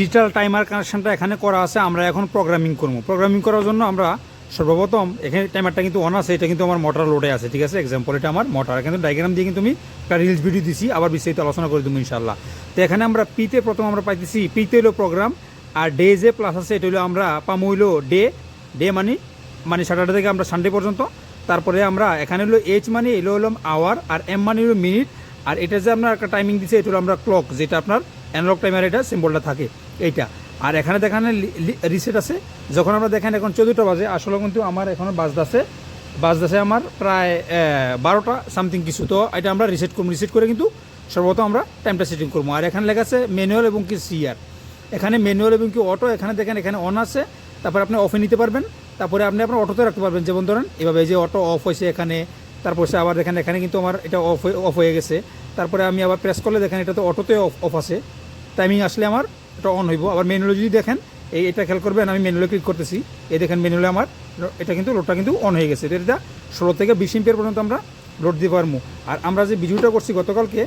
Digital timer কানেকশনটা এখানে করা আছে, আমরা এখন প্রোগ্রামিং করব। প্রোগ্রামিং করার জন্য আমরা সর্বপ্রথম এখানে টাইমারটা কিন্তু অন আছে, এটা কিন্তু আমার মোটর লোডে আছে, ঠিক আছে? এক্সাম্পল এটা আমার মোটর কিন্তু ডায়াগ্রাম দিয়ে কিন্তু আমি একটা রিলস ভিডিও দিছি, আবার বিস্তারিত আলোচনা করে দেবো ইনশাল্লাহ তো এখানে আমরা পিতে প্রথম আমরা পাইতেছি পিতে হলো প্রোগ্রাম আর ডে যে প্লাস আছে, এটা হলো আমরা পাম হইল ডে ডে মানে মানে স্যাটারডে থেকে আমরা সানডে পর্যন্ত। তারপরে আমরা এখানে হলো এইচ মানে এলো হলো আওয়ার আর এম মানে হলো মিনিট আর এটা যে আপনার একটা টাইমিং দিচ্ছে এটা হলো আমরা ক্লক যেটা আপনার অ্যানালগ টাইমার এটা সিম্বলটা থাকে। এইটা। আর এখানে দেখান রিসেট আছে। যখন আমরা দেখেন এখন চোদ্দোটা বাজে, আসলে কিন্তু আমার এখন বাজদাসে বাজদাসে আমার প্রায় বারোটা সামথিং কিছু। তো এটা আমরা রিসেট করব রিসেট করে কিন্তু সর্বপ্রথম আমরা টাইমটা সেটিং করব। আর এখানে লেখা আছে ম্যানুয়াল এবং কি সিআর এখানে ম্যানুয়াল এবং কি অটো এখানে দেখেন, এখানে অন আছে। তারপরে আপনি অফে নিতে পারবেন। তারপরে আপনি আপনার অটোতে রাখতে পারবেন। যেমন ধরেন, এভাবে যে অটো অফ হয়েছে এখানে, তারপর সে আবার দেখেন, এখানে কিন্তু আমার এটা অফ অফ হয়ে গেছে। তারপরে আমি আবার প্রেস করলে দেখেন এটা তো অটোতে অফ অফ আছে। টাইমিং আসলে আমার এটা অন হইব। আবার ম্যানুয়ালি যদি দেখেন, এই এটা খেয়াল করবেন, আমি ম্যানুয়ালে ক্লিক করতেছি। এই দেখেন ম্যানুয়ালে আমার, এটা কিন্তু লোডটা কিন্তু অন হয়ে গেছে। এটা ষোলো থেকে বিশ এম্পিয়ার পর্যন্ত আমরা লোড দিতে পারব। আর আমরা যে ভিডিওটা করছি গতকালকে,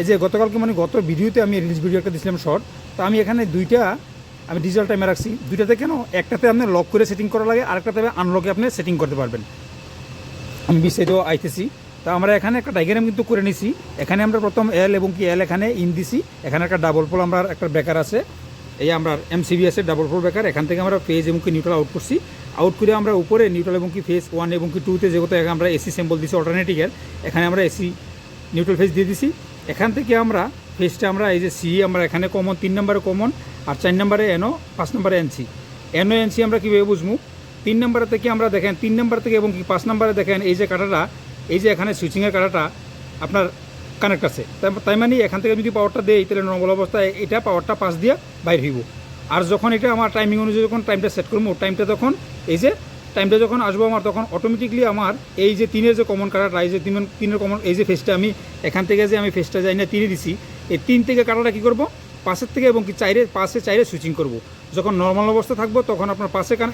এই যে গতকালকে মানে গত ভিডিওতে আমি রিলিজ ভিডিও একটা দিয়েছিলাম শর্ট তো আমি এখানে দুইটা, আমি ডিজিটাল টাইমে রাখছি। দুইটাতে কেন? একটাতে আপনি লক করে সেটিং করা লাগে আর একটাতে আনলকে আপনি সেটিং করতে পারবেন। আমি বিস্তারিত আইতেছি। তা আমরা এখানে একটা ডায়াগ্রাম কিন্তু করে নিছি। এখানে আমরা প্রথম এল এবং কি এল এখানে ইন দিছি। এখানে একটা ডাবল পোল আমরা একটা বেকার আছে। এই আমরা এমসিবি আছে ডাবল পোল বেকার। এখান থেকে আমরা ফেজ এবং কি নিউট্রাল আউট করছি। আউট করে আমরা উপরে নিউট্রাল এবং কি ফেজ ওয়ান এবং কি টুতে যেহেতু আমরা এসি সিম্বল দিছি অল্টারনেটিভের এখানে আমরা এসি নিউট্রাল ফেজ দিয়ে দিছি। এখান থেকে আমরা ফেজটা আমরা এই যে সি আমরা এখানে কমন তিন নম্বরে কমন আর চার নম্বরে এনও পাঁচ নম্বরে এনসি এনও এনসি আমরা কীভাবে বুঝব? তিন নম্বরে থেকে আমরা দেখেন, তিন নম্বর থেকে এবং কি পাঁচ নম্বরে দেখেন, এই যে কাটাটা এই যে এখানে সুইচিংয়ের কাটাটা আপনার কানেক্ট আছে। তাই- মানে এখান থেকে যদি পাওয়ারটা দেই, তাহলে নর্মাল অবস্থায় এটা পাওয়ারটা পাস দিয়ে বাইর হইব। আর যখন এটা আমার টাইমিং অনুযায়ী যখন টাইমটা সেট করব টাইমটা তখন এই যে টাইমটা যখন আসব আমার, তখন অটোমেটিকলি আমার এই যে তিনের যে কমন কাটাটা, এই যে তিন তিনের কমন এই যে ফেসটা আমি এখান থেকে যে আমি ফেসটা যাই না তিনে দিছি, এই তিন থেকে কাটাটা কী করব? পাশের থেকে এবং কি চাইরে, পাশে চাইরে সুইচিং করব। যখন নর্মাল অবস্থা থাকব, তখন আপনার পাশে কান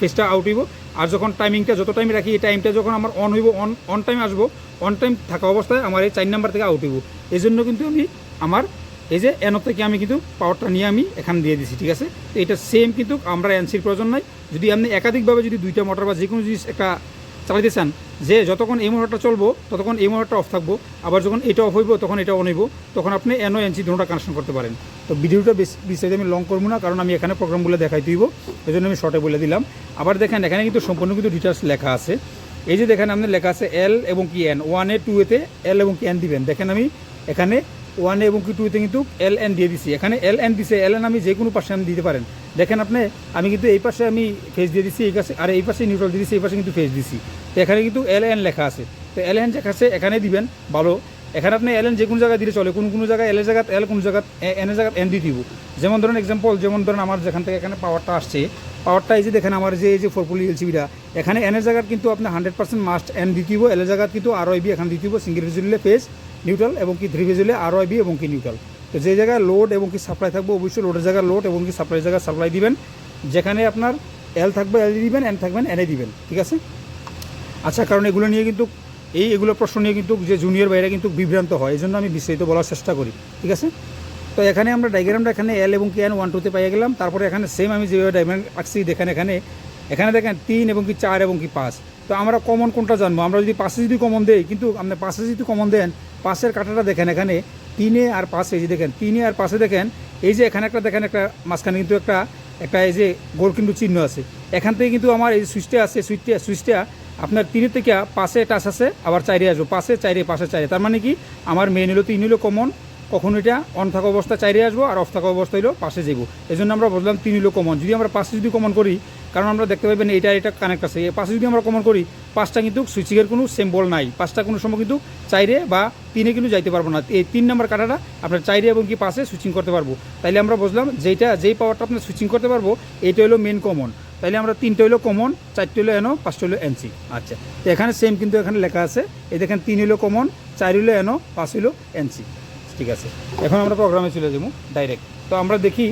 ফেসটা আউট হইব। আর যখন টাইমিংটা যত টাইম রাখি, এই টাইমটা যখন আমার অন হইব অন অন টাইম আসব অন টাইম থাকা অবস্থায় আমার এই চার নাম্বার থেকে আউট হইব। এই জন্য কিন্তু আমি আমার, এই যে এন থেকে আমি কিন্তু পাওয়ারটা নিয়ে আমি এখানে দিয়ে দিছি, ঠিক আছে? তো এটা সেম কিন্তু আমরা এনসির প্রয়োজন নাই। যদি আপনি একাধিকভাবে যদি দুইটা মোটর বা যে কোনো জিনিস একটা চালাইতে চান যে যতক্ষণ এই মোটরটা চলবো, ততক্ষণ এই মোটরটা অফ থাকব। আবার যখন এটা অফ হইব, তখন এটা অন হইব। তখন আপনি এনও এনসি দুটোটা কানেকশন করতে পারেন। তো ভিডিওটা বিস্তারিত আমি লং করব না, কারণ আমি এখানে প্রোগ্রামগুলো দেখাই দিব। এই জন্য আমি শর্টে বলে দিলাম। আবার দেখেন, এখানে কিন্তু সম্পূর্ণ কিন্তু ডিটেলস লেখা আছে। এই যে দেখেন আপনি লেখা আছে এল এবং কি এন ওয়ান এ টু এতে এল এবং কি এন দিবেন। দেখেন আমি এখানে ওয়ান এবং কি টুতে কিন্তু এল এন দিয়ে দিছি। এখানে এল এন দিছে এল এন আমি যে কোনো পাশে আমি দিতে পারেন। দেখেন আপনি, আমি কিন্তু এই পাশে আমি ফেস দিয়ে দিছি, এই পাশে, আর এই পাশে নিউট্রাল দিয়ে দিছি, এই পাশে কিন্তু ফেস দিছি। তো এখানে কিন্তু এল এন লেখা আছে। তো এল এন লেখা আছে, এখানে দিবেন, ভালো। এখানে আপনি এল এন যে কোনো জায়গায় দিলে চলে, কোন কোনো জায়গায় এল এর জায়গায় এল কোন জায়গায় এন এর জায়গায় এন দিয়ে দিব। যেমন ধরুন এক্সাম্পল যেমন ধরুন আমার যেখান থেকে এখানে পাওয়ারটা আসছে পাওয়ারটা এই যে দেখেন আমার যে, এই যে ফোরপুলি এলসিবিটা এখানে এনের জায়গায় কিন্তু আপনি হান্ড্রেড পার্সেন্ট মাস্ট এন দিতিব এল এর জায়গায় কিন্তু আর বি এখানে দিতিব সিঙ্গেল ফেজ নিউট্রাল এবং কি থ্রি ফেজ হলে আর বি এবং কি নিউট্রাল। তো যে জায়গায় লোড এবং কি সাপ্লাই থাকবে, অবশ্যই লোডের জায়গায় লোড এবং কি সাপ্লাই জায়গায় সাপ্লাই দিবেন। যেখানে আপনার এল থাকবে এল দিবেন এন থাকবেন এনে দিবেন, ঠিক আছে? আচ্ছা কারণ এগুলো নিয়ে কিন্তু, এই এগুলো প্রশ্ন নিয়ে কিন্তু যে জুনিয়র বাইরে কিন্তু বিভ্রান্ত হয়, এই জন্য আমি বিস্তারিত বলার চেষ্টা করি, ঠিক আছে? তো এখানে আমরা ডায়াগ্রামটা এখানে এল এবং কি এন ওয়ান টুতে পাইয়ে গেলাম। তারপরে এখানে সেম আমি যেভাবে ডায়াগ্রাম আঁকছি, দেখেন এখানে এখানে দেখেন তিন এবং কি চার এবং কি পাঁচ। তো আমরা কমন কোনটা জানব? আমরা যদি পাশে যদি কমন দেই, কিন্তু আপনার পাশে যদি কমন দেন, পাশের কাটাটা দেখেন এখানে, তিনে আর পাশে, এই যে দেখেন, তিনে আর পাশে দেখেন, এই যে এখানে একটা, দেখেন একটা, মাঝখানে কিন্তু একটা একটা এই যে গোল কিন্তু চিহ্ন আছে। এখান থেকে কিন্তু আমার এই সুইচটা আছে, সুইচটা সুইচটা আপনার তিনের থেকে পাশে টাচ আছে, আবার চাইরে আসব। পাশে, চাইরে পাশে, চাইরে। তার মানে কি? আমার মেন হলো, তিন হলো কমন কখন এটা অন থাকা অবস্থা চাইরে আসব আর অফ থাকা অবস্থা হলো পাশে যাব এই জন্য আমরা বললাম তিন হলো কমন যদি আমরা পাশে যদি কমন করি, কারণ আমরা দেখতে পাবেন এটা এটা কানেক্ট আছে। পাশে যদি আমরা কমন করি, পাঁচটা কিন্তু সুইচিংয়ের কোনো সিম্বল নাই। পাঁচটা কোনো সময় কিন্তু চাইরে বা তিনে কিন্তু যাইতে পারব না। এই তিন নম্বর কাটাটা আপনার চাইরে এবং কি পাশে সুইচিং করতে পারব। তাইলে আমরা বুঝলাম যেটা যেই পাওয়ারটা আপনার সুইচিং করতে পারব, এইটা হলো মেন কমন তাইলে আমরা তিনটে হলো কমন চারটে হলো এনো পাঁচটা হলো এনসি আচ্ছা এখানে সেম কিন্তু এখানে লেখা আছে। এই দেখেন তিন হলো কমন চার হলো এনো পাঁচ হলো এনসি ঠিক আছে। এখন আমরা প্রোগ্রামে চলে যাব ডাইরেক্ট তো আমরা দেখি,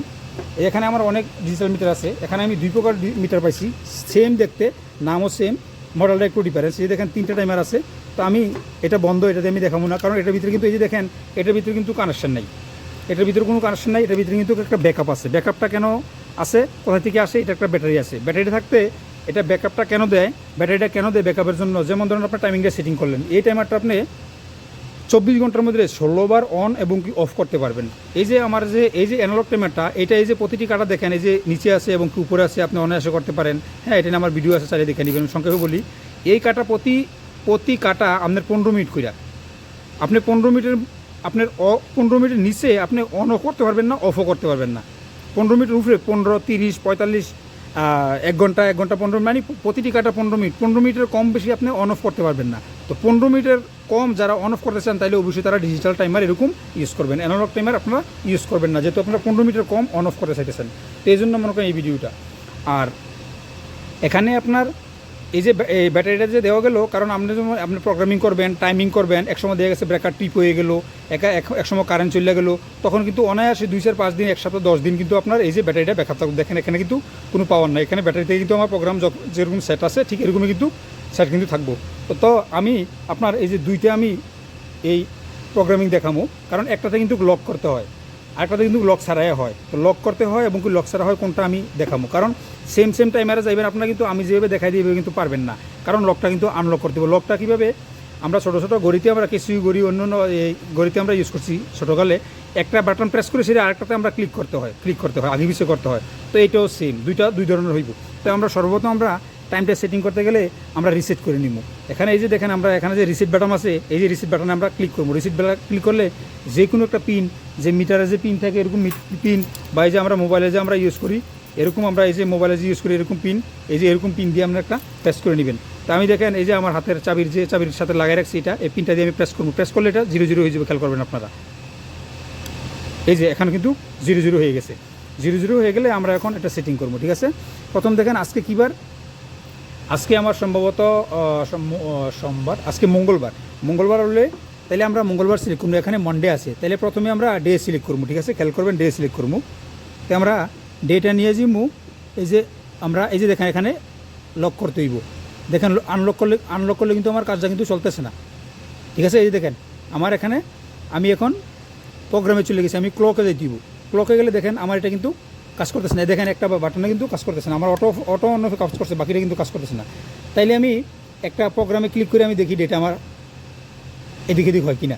এখানে আমার অনেক ডিজিটাল মিটার আছে। এখানে আমি দুই প্রকার মিটার পাইছি। সেম দেখতে, নামও সেম মডেলটা একটু ডিফারেন্স এই দেখেন, তিনটা টাইমার আছে। তো আমি এটা বন্ধ এটাতে আমি দেখাবো না। কারণ এটার ভিতরে কিন্তু এই যে দেখেন, এটার ভিতরে কিন্তু কানেকশন নেই। এটার ভিতরে কোনো কানেকশন নাই, এটার ভিতরে কিন্তু একটা ব্যাকআপ আছে। ব্যাকআপটা কেন আছে? কোথা থেকে আসে? এটা একটা ব্যাটারি আছে। ব্যাটারি থাকতে এটা ব্যাকআপটা কেন দেয়? ব্যাটারিটা কেন দেয় ব্যাকআপের জন্য? যেমন ধরুন আপনার টাইমিংটা সেটিং করলেন। এই টাইমারটা আপনি চব্বিশ ঘণ্টার মধ্যে ষোলোবার অন এবং কি অফ করতে পারবেন। এই যে আমার যে, এই যে অ্যানালগ টাইমারটা এটা এই যে প্রতিটি কাটা দেখেন, এই যে নিচে আছে এবং কি উপরে আছে, আপনি অনায়াসে করতে পারেন। হ্যাঁ এটা আমার ভিডিও আছে চালিয়ে দেখে নেবেন সংক্ষেপে বলি। এই কাটা প্রতি প্রতি কাটা আপনার পনেরো মিনিট কইরা। আপনি পনেরো মিনিটের, আপনার অ পনেরো মিনিটের নিচে আপনি অনও করতে পারবেন না অফও করতে পারবেন না। পনেরো মিনিটের উপরে পনেরো, তিরিশ, পঁয়তাল্লিশ এক ঘণ্টা এক ঘণ্টা পনেরো মানে প্রতিটি কাটা পনেরো মিনিট। পনেরো মিনিটের কম বেশি আপনি অন অফ করতে পারবেন না। তো পনেরো মিনিটের কম যারা অন অফ করতে চান তাহলে অবশ্যই তারা ডিজিটাল টাইমার এরকম ইউজ করবেন। অ্যানালগ টাইমার আপনারা ইউজ করবেন না, যেহেতু আপনারা পনেরো মিটার কম অন অফ করতে চাইতেছেন। তো এই জন্য মনে করেন এই ভিডিওটা আর এখানে আপনার এই যে ব্যাটারিটা যে দেওয়া গেল, কারণ আপনি যেমন আপনি প্রোগ্রামিং করবেন টাইমিং করবেন, একসময় দেখা গেছে ব্রেকার টিপ হয়ে গেলো, একা, এক- একসময় কারেন্ট চলে গেল, তখন কিন্তু অনায়াসে দুই চার পাঁচ দিন, এক সপ্তাহ, দশ দিন কিন্তু আপনার এই যে ব্যাটারিটা ব্যাকআপ থাকবে। দেখেন, এখানে কিন্তু কোনো পাওয়ার নাই। এখানে ব্যাটারিতে কিন্তু আমার প্রোগ্রাম যেরকম সেট আছে, ঠিক এরকমই কিন্তু সেট কিন্তু থাকব। তো- আমি আপনার এই যে দুইটা আমি এই প্রোগ্রামিং দেখামো, কারণ একটাতে কিন্তু লক করতে হয়, আরেকটাতে কিন্তু লক ছাড়াই হয়। তো লক করতে হয় এবং কি লক ছাড়া হয় কোনটা আমি দেখাবো কারণ সেম সেম টাইমারে যাইবেন আপনারা কিন্তু আমি যেভাবে দেখাই দিয়ে কিন্তু পারবেন না। কারণ লকটা কিন্তু আনলক করতে হবে। লকটা কীভাবে? আমরা ছোটো ছোটো গড়িতে আমরা কিছু গড়ি অন্য অন্য এই গড়িতে আমরা ইউজ করছি ছোটোকালে। একটা বাটন প্রেস করে সেটা আরেকটাতে আমরা ক্লিক করতে হয় ক্লিক করতে হয়, আগে পিছিয়ে করতে হয়। তো এইটাও সেম দুইটা, দুই ধরনের হইব। তো আমরা সর্বপ্রথম আমরা টাইমটা সেটিং করতে গেলে আমরা রিসেট করে নিব। এখানে এই যে দেখেন আমরা, এখানে যে রিসিট বাটন আছে, এই যে রিসিট বাটনে আমরা ক্লিক করব। রিসিট বাটন ক্লিক করলে যে কোনো একটা পিন যে মিটারে যে পিন থাকে, এরকম পিন বা এই যে আমরা মোবাইলে যে আমরা ইউজ করি, এরকম আমরা এই যে মোবাইলে যে ইউজ করি, এরকম পিন এই যে এরকম পিন দিয়ে আমরা একটা প্রেস করে নেবেন। তো আমি দেখেন এই যে আমার হাতের চাবির যে, চাবির সাথে লাগাই রাখছি এটা, এই পিনটা দিয়ে আমি প্রেস করব। প্রেস করলে এটা জিরো জিরো হয়ে যাবে, খেয়াল করবেন আপনারা। এই যে এখন কিন্তু জিরো জিরো হয়ে গেছে। জিরো জিরো হয়ে গেলে আমরা এখন এটা সেটিং করব, ঠিক আছে? প্রথম দেখেন আজকে কীবার আজকে আমার সম্ভবত সোমবার, আজকে মঙ্গলবার। মঙ্গলবার হলে তাহলে আমরা মঙ্গলবার সিলেক্ট করব, এখানে মন্ডে আছে। তাহলে প্রথমে আমরা ডে সিলেক্ট করব, ঠিক আছে? খেয়াল করবেন ডে সিলেক্ট করব। তো আমরা ডেটা নিয়ে যাব এই যে আমরা, এই যে দেখেন এখানে লক করতে হইব। দেখেন আনলক করলে আনলক করলে কিন্তু আমার কাজটা কিন্তু চলতেছে না। ঠিক আছে? এই যে দেখেন, আমার এখানে আমি এখন প্রোগ্রামে চলে গেছি, আমি ক্লকে যাই দিব ক্লকে গেলে দেখেন, আমার এটা কিন্তু কাজ করতেছে না। দেখেন একটা বাটনে কিন্তু কাজ করতেছে না। আমার অটো অটো অন্য কাজ করছে, বাকিটা কিন্তু কাজ করতেছে না। তাইলে আমি একটা প্রোগ্রামে ক্লিক করে আমি দেখি ডেটা আমার এদিক এদিক হয় কিনা।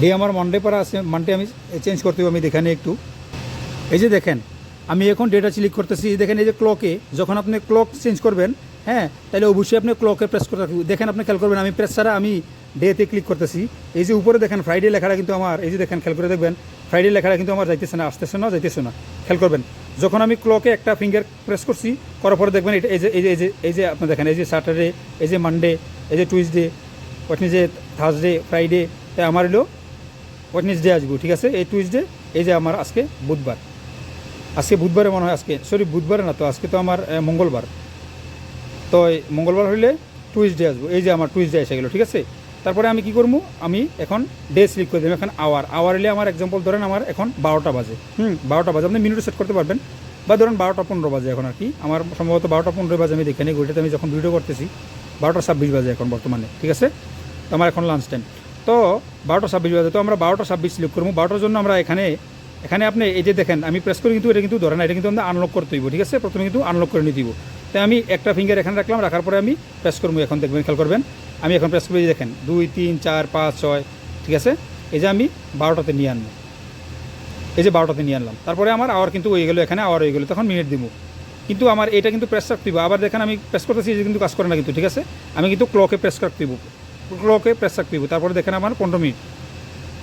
ডে আমার মানডে পরে আছে মানডে আমি চেঞ্জ করতে আমি দেখানে একটু। এই যে দেখেন, আমি এখন ডেটা সিলেক্ট করতেছি। দেখেন এই যে ক্লকে যখন আপনি ক্লক চেঞ্জ করবেন হ্যাঁ তাহলে অবশ্যই আপনি ক্লকে প্রেস করে রাখবেন। দেখেন আপনি খেয়াল করবেন, আমি প্রেস ছাড়া আমি ডেতে ক্লিক করতেছি। এই যে উপরে দেখেন ফ্রাইডে লেখাটা কিন্তু আমার, এই যে দেখেন খেয়াল করে দেখবেন ফ্রাইডে লেখাটা কিন্তু আমার যাইতেছে না, আসতেছে না, যাইতেছে না। খেয়াল করবেন, যখন আমি ক্লকে একটা ফিঙ্গার প্রেস করছি, করার পরে দেখবেন এটা, এই যে এই যে এই যে এই যে আপনি দেখেন, এই যে স্যাটারডে এই যে মানডে এই যে টুইসডে ওয়েটনেসডে থার্সডে ফ্রাইডে তাই আমার হলো ওয়েটনেসডে আসব, ঠিক আছে? এই টুইসডে এই যে আমার আজকে বুধবার। আজকে বুধবারে মনে হয় আজকে সরি বুধবারে না তো, আজকে তো আমার মঙ্গলবার। তো মঙ্গলবার হইলে টুইসডে আসব, এই যে আমার টুইসডে এসে গেলো, ঠিক আছে? তারপরে আমি কি করব? আমি এখন ডে সিলেক্ট করে দেবো, এখন আওয়ার আওয়ার হলে আমার এক্সাম্পল ধরেন আমার এখন বারোটা বাজে। হুম, বারোটা বাজে। আপনি মিনিট সেট করতে পারবেন। বা ধরেন বারোটা পনেরো বাজে এখন আর কি। আমার সম্ভবত বারোটা পনেরো বাজে, আমি দেখে নিই। আমি যখন ভিডিও করতেছি, বারোটা ছাব্বিশ বাজে এখন বর্তমানে, ঠিক আছে? তো আমার এখন লাঞ্চ টাইম তো বারোটা ছাব্বিশ বাজে, তো আমরা বারোটা ছাব্বিশ সিলেক্ট করব। বারোটার জন্য আমরা এখানে এখানে আপনি এই যে দেখেন, আমি প্রেস করি কিন্তু এটা কিন্তু ধরে না, এটা কিন্তু আমরা আনলক করতে হইব, ঠিক আছে? প্রথমে কিন্তু আনলক করে নিতে দিব তাই আমি একটা ফিঙ্গার এখানে রাখলাম, রাখার পরে আমি প্রেস করব, এখন দেখবেন, খেয়াল করবেন। আমি এখন প্রেস করে দেখেন, দুই, তিন, চার, পাঁচ, ছয়, ঠিক আছে? এই যে আমি বারোটাতে নিয়ে আনব এই যে বারোটাতে নিয়ে আনলাম। তারপরে আমার আওয়ার কিন্তু হয়ে গেলো এখানে আওয়ার হয়ে গেলো, তখন মিনিট দিব। কিন্তু আমার এটা কিন্তু প্রেস রাখতে আবার দেখেন আমি প্রেস করতেছি যে কিন্তু কাজ করে না কিন্তু, ঠিক আছে? আমি কিন্তু ক্লকে প্রেস রাখতে দিব। ক্লকে প্রেস রাখতে দিব। তারপরে দেখেন আমার পনেরো মিনিট,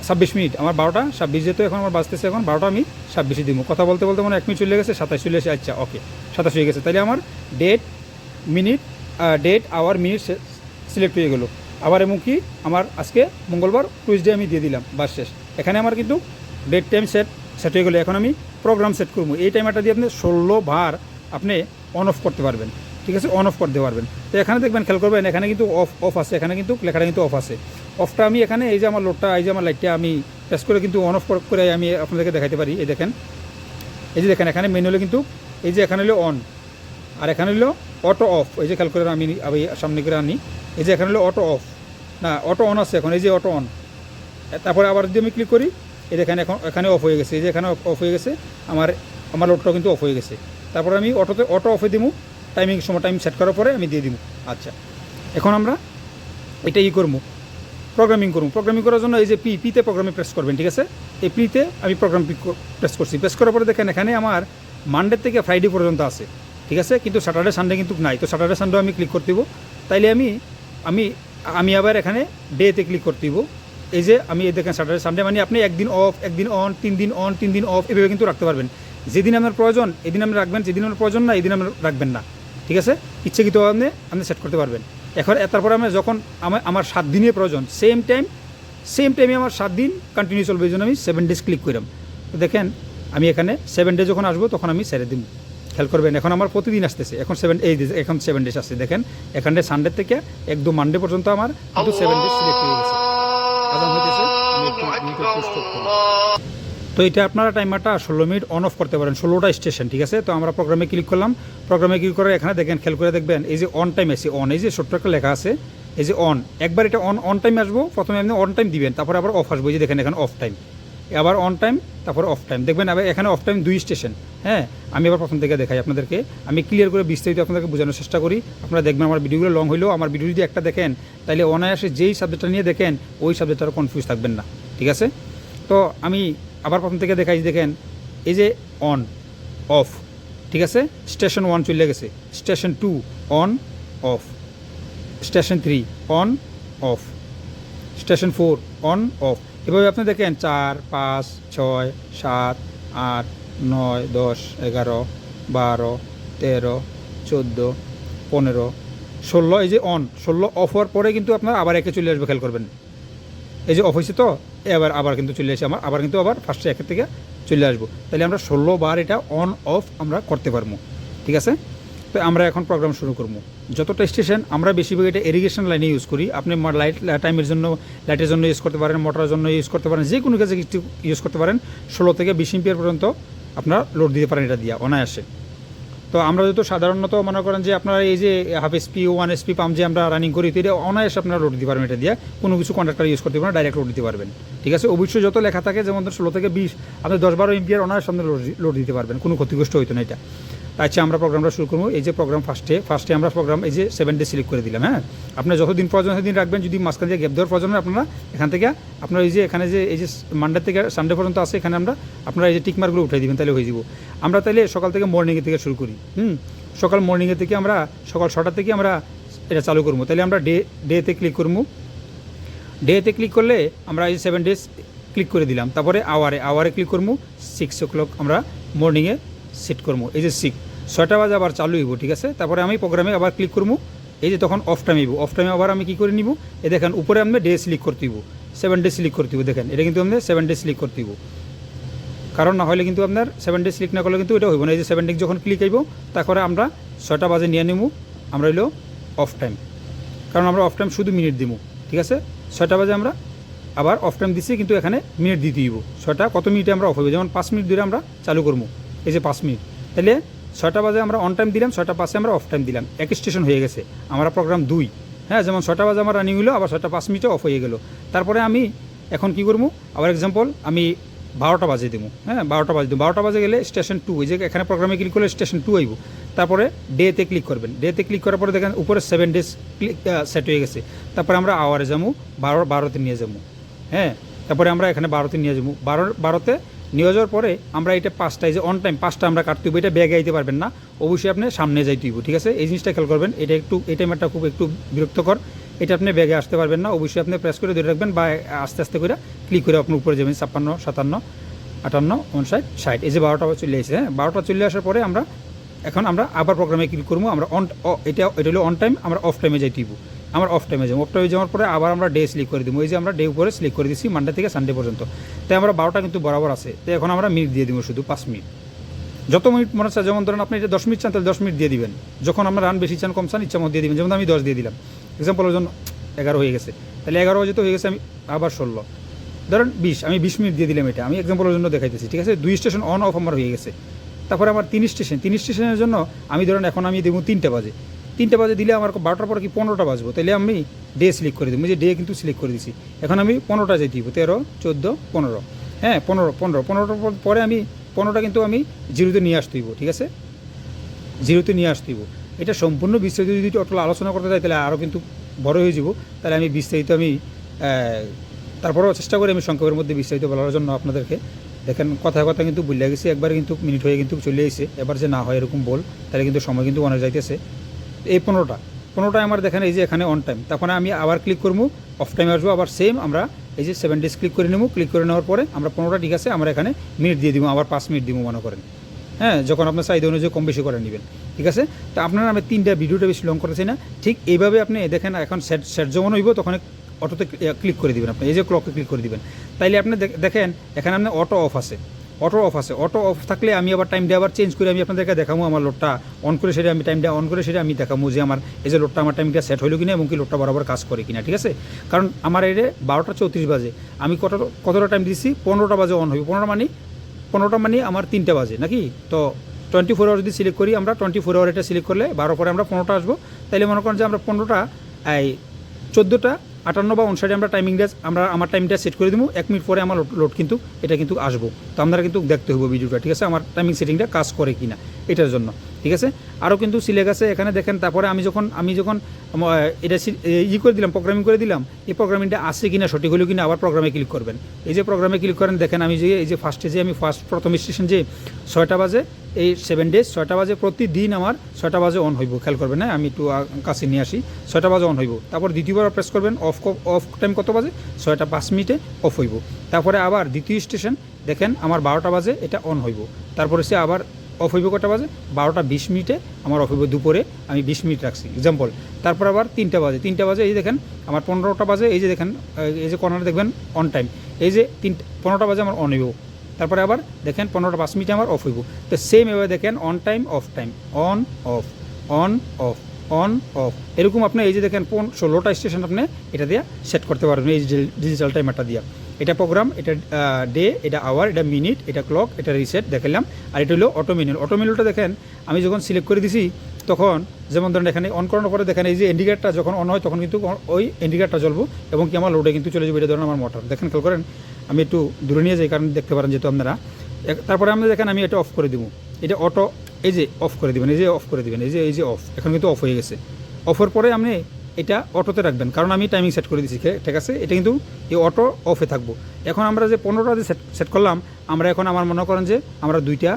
ছাব্বিশ মিনিট, আমার বারোটা, ছাব্বিশ যেহেতু এখন আমার বাজতেছে এখন, বারোটা আমি ছাব্বিশে দিব। কথা বলতে বলতে মানে এক মিনিট চলে গেছে, সাতাশ চলে এসে আচ্ছা ওকে সাতাশ হয়ে গেছে। তাহলে আমার date minute date hour minute select হয়ে গেলো। আবার এবং কি, আমার আজকে মঙ্গলবার টুইসডে আমি দিয়ে দিলাম, বাস শেষ। এখানে আমার কিন্তু ডেট টাইম সেট সেট হয়ে গেলো। এখন আমি প্রোগ্রাম সেট করব। এই টাইমটা দিয়ে আপনি ষোলো বার আপনি অন অফ করতে পারবেন। ঠিক আছে? অন অফ করতে পারবেন। তো এখানে দেখবেন, খেয়াল করবেন, এখানে কিন্তু অফ অফ আছে। এখানে কিন্তু লেখাটা কিন্তু অফ আছে। অফটা আমি এখানে এই যে আমার লোডটা এই যে আমার লাইটটা আমি প্রেস করে কিন্তু অন অফ করে আমি আপনাদেরকে দেখাতে পারি। এই দেখেন, এই যে দেখেন, এখানে মেনুলে কিন্তু, এই যে এখানে হলো অন আর এখানে হলো অটো অফ এই যে খেয়াল করে আমি আমি সামনে করে আনি। এই যে এখানে হলো অটো অফ না অটো অন আছে এখন, এই যে অটো অন তারপরে আবার যদি আমি ক্লিক করি, এই যে এখানে এখন, এখানে অফ হয়ে গেছে, এই যে এখানে অফ হয়ে গেছে, আমার আমার লোডটাও কিন্তু অফ হয়ে গেছে। তারপরে আমি অটোতে অটো অফে দিব টাইমিং সময় টাইম সেট করার পরে আমি দিয়ে দিব আচ্ছা এখন আমরা এটা ই করব প্রোগ্রামিং করব প্রোগ্রামিং করার জন্য এই যে পি পিতে প্রোগ্রামে প্রেস করবেন, ঠিক আছে? এই পিতে আমি প্রোগ্রাম প্রেস করছি। প্রেস করার পরে দেখেন এখানে আমার মানডে থেকে ফ্রাইডে পর্যন্ত আছে। ঠিক আছে? কিন্তু স্যাটারডে সানডে কিন্তু নাই। তো স্যাটারডে সানডে আমি ক্লিক করতে তাইলে আমি আমি আমি আবার এখানে ডেতে ক্লিক করতে এই যে আমি দেখেন স্যাটারডে সানডে মানে আপনি একদিন অফ একদিন অন তিন দিন অন তিন দিন অফ এভাবে কিন্তু রাখতে পারবেন। যেদিন আপনার প্রয়োজন, এদিন আপনি রাখবেন, যেদিন আপনার প্রয়োজন না, এদিন আপনি রাখবেন না। ঠিক আছে? ইচ্ছাকৃত আপনি আপনি সেট করতে পারবেন। এখন তারপরে আমি যখন আমার আমার সাত দিনের প্রয়োজন সেম টাইম সেম টাইমে আমার সাত দিন কন্টিনিউ চলবে, এই জন্য আমি সেভেন ডেজ ক্লিক করলাম দেখেন, আমি এখানে সেভেন ডে যখন আসব, তখন আমি ছেড়ে দিব খেয়াল করবেন, এখন আমার প্রতিদিন আসতেছে। এখন সেভেন এই এখন সেভেন ডেজ আসছে দেখেন, এখানে সানডে থেকে একদম মানডে পর্যন্ত আমার কিন্তু সেভেন ডেজ সিলেক্ট হয়ে গেছে। তো এটা আপনারা টাইমারটা ষোলো মিনিট অন অফ করতে পারেন, ষোলোটা স্টেশন ঠিক আছে? তো আমরা প্রোগ্রামে ক্লিক করলাম। প্রোগ্রামে ক্লিক করে এখানে দেখেন, খেয়াল করে দেখবেন, এই যে অন টাইম আছে অন এই যে ছোট্ট একটা লেখা আছে, এই যে অন একবার এটা অন অন টাইম আসব, প্রথমে আপনি অন টাইম দিবেন, তারপরে আবার অফ আসব, এই যে দেখেন, এখানে অফ টাইম আবার অন টাইম তারপর অফ টাইম দেখবেন আবার এখানে অফ টাইম দুই স্টেশন হ্যাঁ আমি আবার প্রথম থেকে দেখাই আপনাদেরকে। আমি ক্লিয়ার করে বিস্তারিত আপনাদেরকে বোঝানোর চেষ্টা করি। আপনারা দেখবেন আমার ভিডিওগুলো লং হইলেও, আমার ভিডিও যদি একটা দেখেন তাহলে অনায়াসে যেই সাবজেক্টটা নিয়ে দেখেন, ওই সাবজেক্টটা কনফিউজ থাকবেন না। ঠিক আছে? তো আমি আবার প্রথম থেকে দেখাই দেখেন, এই যে অন অফ ঠিক আছে? স্টেশন ওয়ান চলে গেছে। Station two on off station three on off station four on off এভাবে আপনি দেখেন চার, পাঁচ, ছয়, সাত, আট, নয়, দশ, এগারো, বারো, তেরো, চোদ্দ, পনেরো, ষোলো, এই যে অন ষোলো অফ হওয়ার পরে কিন্তু আপনার আবার একে চলে আসবে, খেয়াল করবেন। এই যে অফ হয়েছে তো, এবার আবার কিন্তু চলে আসে আমার, আবার কিন্তু আবার ফার্স্টে একের থেকে চলে আসব। তাহলে আমরা ষোলো বার এটা অন অফ আমরা করতে পারব। ঠিক আছে? তো আমরা এখন প্রোগ্রাম শুরু করব। যতটা স্টেশন আমরা বেশিরভাগ এটা ইরিগেশন লাইনে ইউজ করি। আপনি লাইট টাইমের জন্য লাইটের জন্য ইউজ করতে পারেন মোটরের জন্য ইউজ করতে পারেন, যে কোনো কাজে কিছু ইউজ করতে পারেন। ষোলো থেকে বিশ এমপিয়ার পর্যন্ত আপনারা লোড দিতে পারেন এটা দিয়া, অনায়াসে। তো আমরা যেহেতু সাধারণত মনে করেন যে আপনারা এই যে half SP one SP pump যে আমরা রানিং করি, তো এটা অনায়াসে আপনারা লোড দিতে পারবেন এটা দিয়ে। কোনো কিছু কন্ট্রাক্টর ইউজ করতে পারেন ডাইরেক্ট লোড দিতে পারবেন। ঠিক আছে? অবশ্যই যত লেখা থাকে, যেমন ষোলো থেকে বিশ, আপনি দশ বারো এমপিয়ার অনায়াস আপনি লোড দিতে পারবেন, কোনো ক্ষতিগ্রস্ত হইতো না এটা। আচ্ছা আমরা প্রোগ্রামটা শুরু করব। এই যে প্রোগ্রাম ফার্স্টে ফার্স্টে আমরা প্রোগ্রাম এই যে সেভেন ডে সিলেক্ট করে দিলাম হ্যাঁ? আপনি যতদিন প্রয়োজন সেদিন রাখবেন, যদি মাঝখান দিয়ে গ্যাপ দেওয়ার প্রয়োজন আপনারা এখান থেকে আপনার এই যে এখানে যে এই যে মানডে থেকে সানডে পর্যন্ত আছে, এখানে আমরা আপনারা এই যে টিকমার্কগুলো উঠাই দিবেন, তাহলে হয়ে যাব। আমরা তাহলে সকাল থেকে মর্নিংয়ের থেকে শুরু করি, হুম? সকাল মর্নিংয়ের থেকে আমরা, সকাল ছটা থেকে আমরা এটা চালু করব। তাহলে আমরা ডে ডেতে ক্লিক করব। ডেতে ক্লিক করলে আমরা এই সেভেন ডেজ ক্লিক করে দিলাম। তারপরে আওয়ারে আওয়ারে ক্লিক করব। সিক্স ও ক্লক আমরা মর্নিংয়ে সেট করব এই যে সিক্স ছয়টা বাজে আবার চালু হইব, ঠিক আছে? তারপরে আমি প্রোগ্রামে আবার ক্লিক করব এই যে তখন অফ টাইম হইব। অফ টাইমে আবার আমি কী করে নিব? এ দেখেন, উপরে আমি ডে সিলেক্ট করতে হইব। সেভেন ডে সিলেক্ট করতে হইব, দেখেন। এটা কিন্তু আমাদের সেভেন ডে সিলেক্ট করতে হইব। কারণ না হলে কিন্তু আপনার সেভেন ডে সিলেক্ট না করলে কিন্তু এটা হইব না। এই যে সেভেন ডে যখন ক্লিক আইব তারপরে আমরা ছয়টা বাজে নিয়ে নিব আমরা হইল অফ টাইম কারণ আমরা অফ টাইম শুধু মিনিট দিব ঠিক আছে? ছয়টা বাজে আমরা আবার অফ টাইম দিচ্ছি কিন্তু এখানে মিনিট দিতে দিব ছয়টা কত মিনিটে আমরা অফ হইব? যেমন পাঁচ মিনিট ধরে আমরা চালু করব এই যে পাঁচ মিনিট। তাহলে ছয়টা বাজে আমরা অন টাইম দিলাম, ছয়টা পাঁচে আমরা অফ টাইম দিলাম। এক স্টেশন হয়ে গেছে। আমরা প্রোগ্রাম দুই। হ্যাঁ যেমন ছয়টা বাজে আমার রানিং হলো, আবার ছয়টা পাঁচ মিনিটে অফ হয়ে গেলো। তারপরে আমি এখন কি করব? আবার এক্সাম্পল আমি বারোটা বাজে দেবো। হ্যাঁ বারোটা বাজে দেবো। বারোটা বাজে গেলে স্টেশন টু এই যে এখানে প্রোগ্রামে ক্লিক করলে স্টেশন টু আইব। তারপরে ডেতে ক্লিক করবেন। ডেতে ক্লিক করার পরে দেখেন উপরে সেভেন ডেজ ক্লিক সেট হয়ে গেছে। তারপরে আমরা আওয়ারে যাব, বারো, বারোতে নিয়ে যাব। হ্যাঁ তারপরে আমরা এখানে বারোতে নিয়ে যাব। বারো, বারোতে নিয়ে যাওয়ার পরে আমরা এটা পাঁচটায় যে অন টাইম পাঁচটা আমরা কাটতে হইব, এটা ব্যাগে আইতে পারবেন না। অবশ্যই আপনি সামনে যাইতে হইব, ঠিক আছে? এই জিনিসটা খেয়াল করবেন, এটা একটু, এই টাইমটা খুব একটু বিরক্তকর। এটা আপনি ব্যাগে আসতে পারবেন না, অবশ্যই আপনি প্রেস করে ধরে রাখবেন বা আস্তে আস্তে করে ক্লিক করে আপনি উপরে যাবেন, ছাপ্পান্ন, সাতান্ন, আটান্ন উনষাট ষাট, এই যে বারোটা চলে আসে হ্যাঁ? বারোটা চলে আসার পরে আমরা, এখন আমরা আবার প্রোগ্রামে ক্লিক করব, আমরা অন এটা এটা হলো অন টাইম আমরা অফ টাইমে যাই দিব আমরা অফ টাইমে যাব। অফ টাইমে যাওয়ার পরে আবার আমরা ডে সিলেক্ট করে দিব। এই যে আমরা ডে উপরে সিলেক্ট করে দিচ্ছি মানডে থেকে সানডে পর্যন্ত। তাই আমরা বারোটা কিন্তু বরাবর আছে। তো এখন আমরা মিনিট দিয়ে দিব শুধু পাঁচ মিনিট যত মিনিট মনে হচ্ছে, যেমন ধরেন আপনি এটা দশ মিনিট চান, তাহলে দশ মিনিট দিয়ে দিবেন। যখন আমরা রান বেশি চান, কম চান, ইচ্ছা মতো দিয়ে দিবেন। যেমন আমি দশ দিয়ে দিলাম। এক্সাম্পলের জন্য এগারো হয়ে গেছে। তাহলে এগারো বাজে তো হয়ে গেছে, আমি আবার ষোলো। ধরেন বিশ, আমি বিশ মিনিট দিয়ে দিলাম এটা। আমি এক্সাম্পলের জন্য দেখাইতেছি, ঠিক আছে? দুই স্টেশন অন অফ আমার হয়ে গেছে। তারপরে আমার তিন স্টেশন তিন স্টেশনের জন্য আমি ধরেন এখন আমি দেবো তিনটে বাজে। তিনটে বাজে দিলে আমার বারোটার পরে কি পনেরোটা বাজবো? তাহলে আমি ডে সিলেক্ট করে দেবো। যে ডে কিন্তু সিলেক্ট করে দিছি। এখন আমি পনেরোটা যাই দিব তেরো, চোদ্দ, পনেরো। হ্যাঁ পনেরো পনেরো। পনেরোটার পরে আমি পনেরোটা কিন্তু আমি জিরোতে নিয়ে আসতে দিব ঠিক আছে? জিরোতে নিয়ে আসতে দিব এটা সম্পূর্ণ বিস্তারিত যদি টোটাল আলোচনা করতে যাই, তাহলে আরও কিন্তু বড় হয়ে যাব। তাহলে আমি বিস্তারিত আমি তারপরেও চেষ্টা করি আমি সংক্ষেপের মধ্যে বিস্তারিত বলার জন্য আপনাদেরকে। দেখেন, কথা কথা কিন্তু ভুলে গেছি। একবার কিন্তু মিনিট হয়ে কিন্তু চলে এসেছে এবার যে না হয় এরকম বল, তাহলে কিন্তু সময় কিন্তু অনেক যাইতেছে। এই পনেরোটা। পনেরোটা আমার দেখেন এই যে এখানে অন টাইম তখন আমি আবার ক্লিক করব অফ টাইম আসব, আবার সেম আমরা এই যে সেভেন ডেজ ক্লিক করে নেব। ক্লিক করে নেওয়ার পরে আমরা পনেরোটা, ঠিক আছে, আমরা এখানে মিনিট দিয়ে দিব, আবার পাঁচ মিনিট দিব, মনে করেন। হ্যাঁ যখন আপনার চাহিদা অনুযায়ী কম বেশি করে নেবেন, ঠিক আছে? তো আপনারা আমি তিনটা ভিডিওটা বেশি লং করেছি না। ঠিক এইভাবে আপনি দেখেন, এখন সেট সেট যখন হইব তখন অটোতে ক্লিক করে দিবেন আপনি। এই যে ক্লকে ক্লিক করে দিবেন। তাইলে আপনি দেখ- দেখেন, এখানে আপনার অটো অফ আছে। অটো অফ আছে। অটো অফ থাকলে আমি আবার টাইমটা আবার চেঞ্জ করে আমি আপনাদেরকে দেখাবো আমার লোডটা অন করে সেটা আমি টাইম টাইমটা অন করে সেটা আমি দেখাবো যে আমার এই যে লোডটা আমার টাইমটা সেট হলো কিনা এবং কি লোডটা বরাবর কাজ করে কিনা, ঠিক আছে? কারণ আমার এই বারোটা চৌত্রিশ বাজে। আমি কত, কতটা টাইম দিচ্ছি পনেরোটা বাজে অন হইব। পনেরো মানে পনেরোটা মানে আমার তিনটে বাজে, নাকি? তো টোয়েন্টি ফোর আওয়ার যদি সিলেক্ট করি আমরা টোয়েন্টি ফোর আওয়ার এটা সিলেক্ট করলে বারো পরে আমরা পনেরোটা আসব। তাইলে মনে করেন যে আমরা পনেরোটা, এই চোদ্দোটা আটান্ন বা উনষাটে আমরা টাইমিংটা আমরা আমার টাইমটা সেট করে দেবো। এক মিনিট পরে আমার লোড কিন্তু, এটা কিন্তু আসব। তো আপনারা কিন্তু দেখতে হবে ভিডিওটা, ঠিক আছে? আমার টাইমিং সেটিংটা কাজ করে কি না এটার জন্য, ঠিক আছে? আরও কিন্তু সিলেক্ট আছে, এখানে দেখেন, তারপরে আমি যখন আমি যখন এটা ই করে দিলাম প্রোগ্রামিং করে দিলাম, এই প্রোগ্রামিংটা আসছে কিনা, সঠিক হলো কিনা, আবার প্রোগ্রামে ক্লিক করবেন। এই যে প্রোগ্রামে ক্লিক করেন, দেখেন আমি যে, এই যে ফার্স্টে যে, আমি ফার্স্ট প্রথম স্টেশন যে, ছয়টা বাজে এই সেভেন ডেজ ছয়টা বাজে প্রতিদিন আমার ছয়টা বাজে অন হইব। খেয়াল করবেন হ্যাঁ? আমি একটু কাছে নিয়ে আসি। ছয়টা বাজে অন হইব। তারপর দ্বিতীয়বার প্রেস করবেন অফ অফ টাইম কত বাজে? ছয়টা পাঁচ মিনিটে অফ হইব। তারপরে আবার দ্বিতীয় স্টেশন দেখেন আমার বারোটা বাজে, এটা অন হইব। তারপরে সে আবার অফ হইব কটা বাজে? বারোটা বিশ মিনিটে আমার অফ হইব দুপুরে, আমি বিশ মিনিট রাখছি। এক্সাম্পল তারপর আবার তিনটা বাজে। তিনটা বাজে, এই দেখেন, আমার পনেরোটা বাজে, এই যে দেখেন, এই যে কর্নারে দেখবেন অন টাইম এই যে তিনটা পনেরোটা বাজে আমার অন হইব। তারপরে আবার দেখেন পনেরোটা পাঁচ মিনিটে আমার অফ হইব। তো সেম এভাবে দেখেন on time off time on off on off on off এরকম আপনি এই যে দেখেন কোন ষোলোটা স্টেশন আপনি এটা দিয়ে সেট করতে পারবেন, এই ডিজিটাল টাইমারটা দিয়ে। এটা প্রোগ্রাম এটা ডে এটা আওয়ার এটা মিনিট এটা ক্লক এটা রিসেট দেখালাম। আর এটা হলো অটো মেনুল অটো মেনুটা দেখেন, আমি যখন সিলেক্ট করে দিছি, তখন যেমন ধরেন এখানে অন করানোর পরে দেখেন এই যে ইন্ডিকেটরটা যখন অন হয়, তখন কিন্তু ওই ইন্ডিকেটরটা জ্বলবো এবং কি আমার লোডে কিন্তু চলে যাবে, এটা ধরেন আমার মোটর দেখেন খেয়াল করেন আমি একটু দূরে নিয়ে যাই, কারণ দেখতে পারেন যেহেতু আপনারা। তারপরে আমরা দেখেন আমি এটা অফ করে দিব। এটা অটো এই যে অফ করে দিবেন, এই যে অফ করে দিবেন, এই যে এই যে অফ এখন কিন্তু অফ হয়ে গেছে। অফের পরে আপনি এটা অটোতে রাখবেন, কারণ আমি টাইমিং সেট করে দিচ্ছি ঠিক আছে? এটা কিন্তু এই অটো অফে থাকব। এখন আমরা যে পনেরোটা যে সেট সেট করলাম, আমরা এখন আমার মনে করেন যে আমরা দুইটা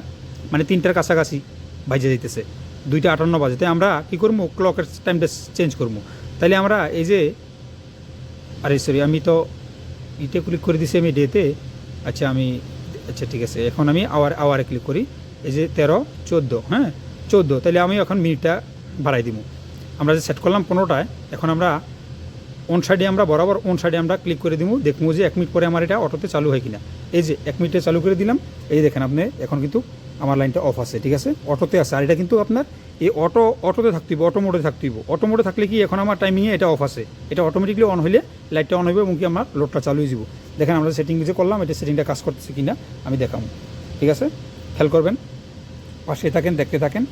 মানে তিনটার কাছাকাছি বাজে যেতেছে দুইটা আটান্ন বাজে, তাই আমরা কী করব? ক্লকের টাইমটা চেঞ্জ করব। তাহলে আমরা এই যে, আরে সরি আমি তো ইতে ক্লিক করে দিছি আমি ডেতে আচ্ছা আমি আচ্ছা ঠিক আছে, এখন আমি আওয়ার আওয়ারে ক্লিক করি, এই যে তেরো, চোদ্দ হ্যাঁ চোদ্দ, তাহলে আমি এখন মিনিটটা বাড়াই দিব। আমরা যে সেট করলাম পনেরোটায়, এখন আমরা অন সাইডে আমরা বরাবর অন সাইডে আমরা ক্লিক করে দিব, দেখব যে এক মিনিট পরে আমার এটা অটোতে চালু হয় কিনা। এই যে এক মিনিটে চালু করে দিলাম, এই দেখেন আপনি, এখন কিন্তু আমার লাইনটা অফ আছে, ঠিক আছে? অটোতে আছে, আর এটা কিন্তু আপনার এই অটো, অটোতে থাকতে হবে অটো মোডে থাকতে হবে অটো মোডে থাকলে কি এখন আমার টাইমিংয়ে এটা অফ আছে। এটা অটোমেটিকলি অন হলে লাইটটা অন হবে এবং কি আমার লোডটা চালু হয়ে যাব। দেখেন আমরা সেটিং যে করলাম, এটা সেটিংটা কাজ করতেছে কি না আমি দেখাবো। ঠিক আছে? খেয়াল করবেন, পাশে থাকেন, দেখতে থাকেন।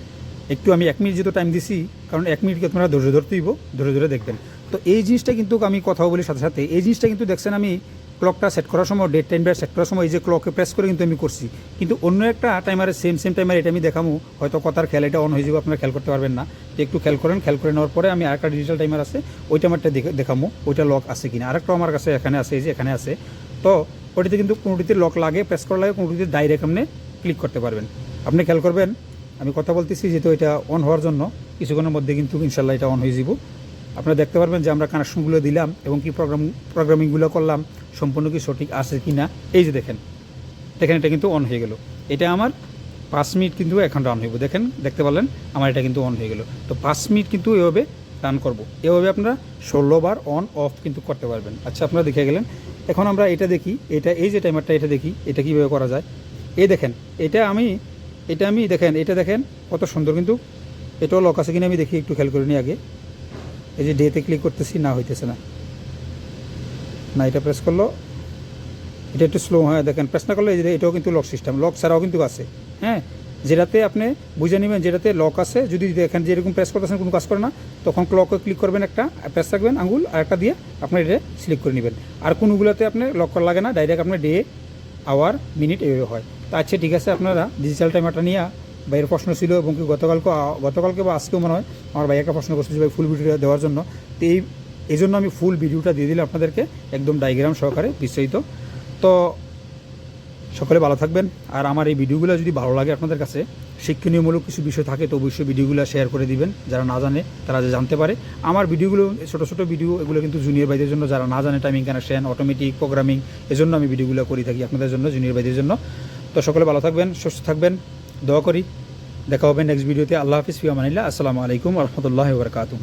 একটু আমি এক মিনিট যেহেতু টাইম দিছি, কারণ এক মিনিটকে আপনারা ধৈর্য ধরতে দিব ধরে ধরে দেখবেন। তো এই জিনিসটা কিন্তু আমি কথা বলি সাথে সাথে, এই জিনিসটা কিন্তু দেখছেন আমি ক্লকটা সেট করার সময় ডেট টাইমটা সেট করার সময় এই যে ক্লকে প্রেস করে কিন্তু আমি করছি। কিন্তু অন্য একটা টাইমারে সেম সেম টাইমারে এটা আমি দেখামো। হয়তো কথার খেয়াল এটা অন হয়ে যাবে, আপনারা খেয়াল করতে পারবেন না। একটু খেয়াল করেন, খেয়াল করে নেওয়ার পরে আমি আরেকটা ডিজিটাল টাইমার আছে, ওই টাইমারটা দেখে দেখাবো ওইটা লক আছে কিনা। আরেকটা আমার কাছে এখানে আছে, এই যে এখানে আছে। তো ওটিতে কিন্তু কোনোটিতে লক লাগে প্রেস করা লাগে, কোনোটিতে ডাইরেক্ট আপনি ক্লিক করতে পারবেন। আপনি খেয়াল করবেন, আমি কথা বলতেছি যেহেতু এটা অন হওয়ার জন্য, কিছুক্ষণের মধ্যে কিন্তু ইনশাল্লাহ এটা অন হয়ে যাব। আপনারা দেখতে পারবেন যে আমরা কানেকশনগুলো দিলাম এবং কি প্রোগ্রাম প্রোগ্রামিংগুলো করলাম, সম্পূর্ণ কি সঠিক আছে কি না এই যে দেখেন দেখেন এটা কিন্তু অন হয়ে গেল। এটা আমার পাঁচ মিনিট কিন্তু এখন রান হইব। দেখেন, দেখতে পারলেন? আমার এটা কিন্তু অন হয়ে গেল। তো পাঁচ মিনিট কিন্তু এভাবে রান করব। এভাবে আপনারা ষোলো বার অন অফ কিন্তু করতে পারবেন। আচ্ছা আপনারা দেখে গেলেন? এখন আমরা এটা দেখি। এটা, এই যে টাইমারটা এটা দেখি। এটা কীভাবে করা যায়? এই দেখেন, এটা আমি এটা আমি দেখেন, এটা দেখেন, কত সুন্দর কিন্তু। এটাও লক আছে কিনা আমি দেখি, একটু খেয়াল করে নিই আগে। এই যে ডেতে ক্লিক করতেছি, না হইতেছে না। না, এটা প্রেস করল। এটা একটু স্লো হয়, দেখেন প্রেস না করলে এই যে এটাও কিন্তু লক সিস্টেম লক ছাড়াও কিন্তু আছে হ্যাঁ? যেটাতে আপনি বুঝে নেবেন, যেটাতে লক আছে, যদি দেখেন যে এরকম প্রেস করতেছেন, কোনো কাজ করে না, তখন লকে ক্লিক করবেন একটা প্রেস রাখবেন আঙ্গুল, আর একটা দিয়ে আপনি এটা সিলেক্ট করে নেবেন। আর কোনোগুলোতে আপনি লক করা লাগে না ডাইরেক্ট আপনার ডে আওয়ার মিনিট এইভাবে হয়। তা আচ্ছা ঠিক আছে, আপনারা ডিজিটাল টাইমারটা নিয়ে ভাইয়ের প্রশ্ন ছিল এবং কি গতকালকে গতকালকে বা আজকেও মনে হয় আমার ভাই একটা প্রশ্ন করছে ভাই ফুল ভিডিওটা দেওয়ার জন্য। তো এই এই জন্য আমি ফুল ভিডিওটা দিয়ে দিলাম আপনাদেরকে, একদম ডাইগ্রাম সহকারে বিস্তারিত। তো সকলে ভালো থাকবেন। আর আমার এই ভিডিওগুলো যদি ভালো লাগে আপনাদের কাছে, শিক্ষণীয়মূলক কিছু বিষয় থাকে, তো অবশ্যই ভিডিওগুলো শেয়ার করে দিবেন। যারা না জানে, তারা যে জানতে পারে। আমার ভিডিওগুলো ছোটো ছোটো ভিডিও এগুলো কিন্তু জুনিয়র ভাইদের জন্য, যারা না জানে টাইমিং কানেকশন অটোমেটিক প্রোগ্রামিং এজন্য আমি ভিডিওগুলো করে থাকি আপনাদের জন্য জুনিয়র ভাইদের জন্য। তো সকলে ভালো থাকবেন, সুস্থ থাকবেন। দোয়া করি। দেখা হবে নেক্সট ভিডিওতে আল্লাহ হাফিজ ফিয়া মানিল্লা আসসালামু আলাইকুম রহমতুল্লাহ বরকাতুম